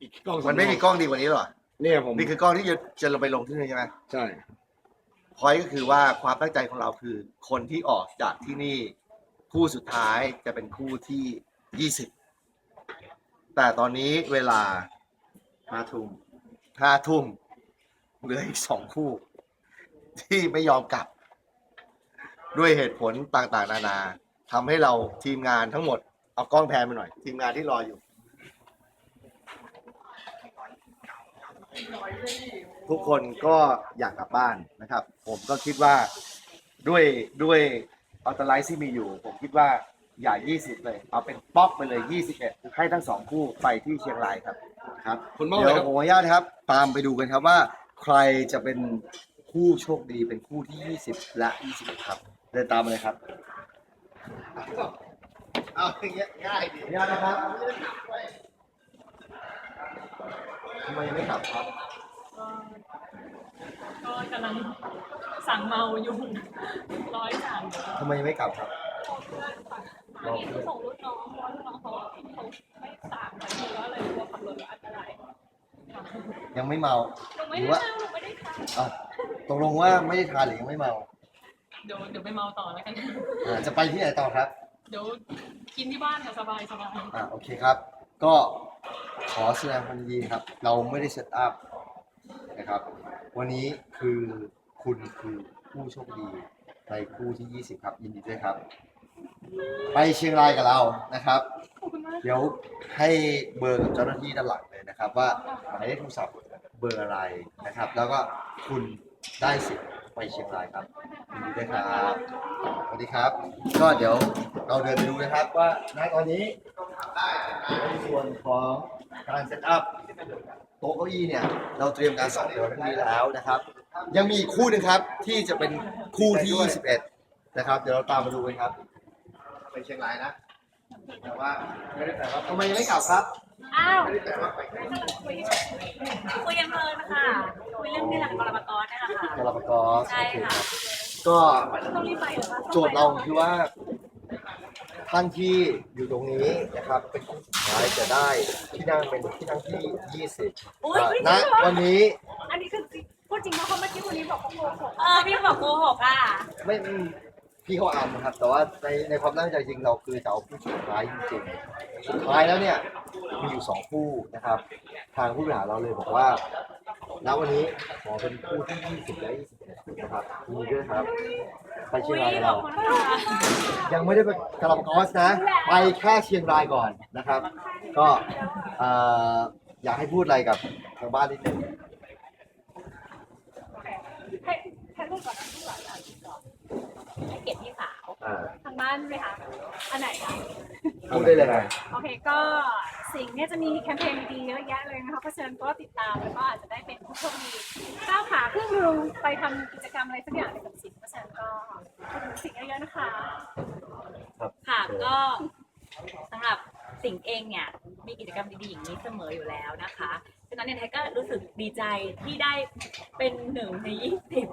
อีกกล้องมันไม่มีกล้องดีกว่านี้หรอ เนี่ยผมนี่คือกล้องที่จะจะเราไปลงที่นี่ใช่ไหมใช่พอยก็คือว่าความตั้งใจของเราคือ คนที่ออกจากที่นี่ คู่สุดท้ายจะเป็นคู่ที่ยี่สิบแต่ตอนนี้เวลาห้าทุ่มห้าทุ่มเหลืออีกสองคู่ ที่ไม่ยอมกลับ ด้วยเหตุผลต่างๆ นานาทำให้เราทีมงานทั้งหมด เอากล้องแพนไปหน่อย ทีมงานที่รออยู่ ทุกคนก็อยากกลับบ้านนะครับ ผมก็คิดว่าด้วยด้วยอัลตไลท์ที่มีอยู่ ผมคิดว่าอย่า 20 เลย เอาเป็นป๊อกไปเลย 21 ให้ทั้งสองคู่ไปที่เชียงรายครับครับคุณมากเดี๋เลยยวครับผมขออนุญาตนะครับ ตามไปดูกันครับว่า ใครจะเป็นคู่โชคดีเป็นคู่ที่ 20 และ 21 ครับ เดินตามมาเลยครับเอาอย่างเงี้ยง่ายดีขออนุญาตนะครับ ทำไมยังไม่กลับครับ ก็กำลังสั่งเมาอยู่ร้อยสามทำไมยังไม่กลับครับอันนี้คือส่งรุ่นน้องเพราะว่ารุ่นน้องเขาเขาไม่สั่งนาทีแล้วเลยกลัวขับรถแล้วอันตรายยังไม่เมา หนูไม่หรืได้อว่าเมาหนูไม่ได้ทานอะตกลงว่าไม่ได้ทานหรือยังไม่เมาเดี๋ยวเดี๋ยวไปเมาต่อแล้วกัน อ่าจะไปที่ไหนต่อครับ เดี๋ยวกินที่บ้านค่ะสบายสบาย อ่าโอเคครับ ก็ ขอแสดงความยินดีครับ เราไม่ได้เซตอัพนะครับ วันนี้คือคุณคือผู้โชคดี ในคู่ที่ 20 ครับ ยินดีด้วยครับ ไปเชียงรายกับเรานะครับขอบคุณมากเดี๋ยวให้เบอร์กับเจ้าหน้าที่ด้านหลังเลยนะครับ ว่าหมายเลขโทรศัพท์เบอร์อะไรนะครับ แล้วก็คุณได้สิทธิ์ไปเชียงรายครับยินดีด้วยครับสวัสดีครับ ก็เดี๋ยวเราเดินไปดูนะครับว่าณตอนนี้ในส่วนของ การเซตอัพโต๊ะเก้าอี้เนี่ยเราเตรียมการสอบในวันพรุ่งนี้แล้วนะครับ ยังมีอีกคู่หนึ่งครับที่จะเป็นคู่ที่ 21 นะครับ เดี๋ยวเราตามมาดูกันครับ ไปเชียงรายนะ แต่ว่าไม่ได้แต่ว่าทำไมยังไม่กลับครับ อ้าวไม่ได้แต่ว่าไปคุยคุยกันเพลินนะคะคุยเรื่องนี่แหละกรปกรนี่แหละค่ะกรปกสใช่โอเคค่ะครับก็ต้องรีบไปเหรอคะโจทย์เราคือว่า ท่านที่อยู่ตรงนี้นะครับเป็นคนสุดท้ายจะได้ที่นั่งเป็นที่นั่งที่ 20อุ้ยณวันนี้อันนี้คือพูดจริงเพราะเขาเมื่อกี้คนนี้บอกเขาโกหกเออพี่บอกโกหกอะไม่อืมพี่เขาอ่านนะครับ แต่ว่าในในความตั้งใจจริงเราคือจะเอาผู้สุดท้ายจริงๆสุดท้ายแล้วเนี่ยมีอยู่สองคู่นะครับ ทางผู้บริหารเราเลยบอกว่า ณวันนี้ขอเป็นคู่ที่ 20 และ21นะครับมีด้วยครับ ไปเชียงรายกับเราขอบคุณค่ะยังไม่ได้ไปกาลาปากอสนะ ไปแค่เชียงรายก่อนนะครับ ก็เอ่ออยากให้พูดอะไรกับทางบ้านนิดนึงให้ให้พูดก่อนนะพูดก่อนนะให้เกียรติพี่สาว อ่าทางบ้านไหมคะ อันไหนคะ พูดได้เลยนะโอเคก็ สิ่งเนี้ยจะมีแคมเปญดีๆเยอะแยะเลยนะคะเพราะฉะนั้นก็ติดตามแล้วก็อาจจะได้เป็นผู้โชคดีก้าวขาครึ่งหนึงไปทำกิจกรรมอะไรสักอย่างในกับสิ่งเพราะฉะนั้นก็ขอบคุณสิ่งเยอะๆนะคะค่ะก็สำหรับสิงห์เองเนี่ยมีกิจกรรมดีๆอย่างนี้เสมออยู่แล้วนะคะฉะ นั้นเนี่ยไทยก็รู้สึกดีใจที่ได้เป็นหนึ่งในยี่สิบ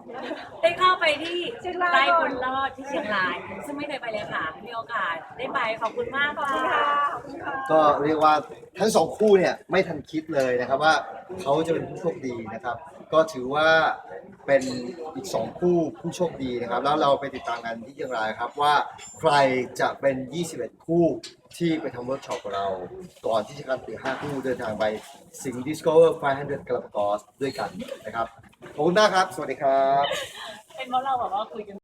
ได้เข้าไปที่เชียงรายใต้บุญรอดที่เชียงราย ซึ่งไม่เคยไปเลยค่ะ มีโอกาสได้ไปขอบคุณมากค่ะขอบคุณค่ะก็เรียกว่าทั้งสองคู่เนี่ยไม่ทันคิดเลยนะครับว่าเขาจะเป็นผู้โชคดีนะครับ ก็ถือว่าเป็นอีกสองคู่ผู้โชคดีนะครับ แล้วเราไปติดตามกันที่เชียงรายครับว่าใครจะเป็น 21 คู่ที่ไปทำเวิร์กช็อปกับเรา ก่อนที่จะการตี5คู่เดินทางไปสิงห์ Discover 500กลาปากอสด้วยกันนะครับ ขอบคุณมากครับ สวัสดีครับ เป็นเพราะเราแบบว่าคุยกัน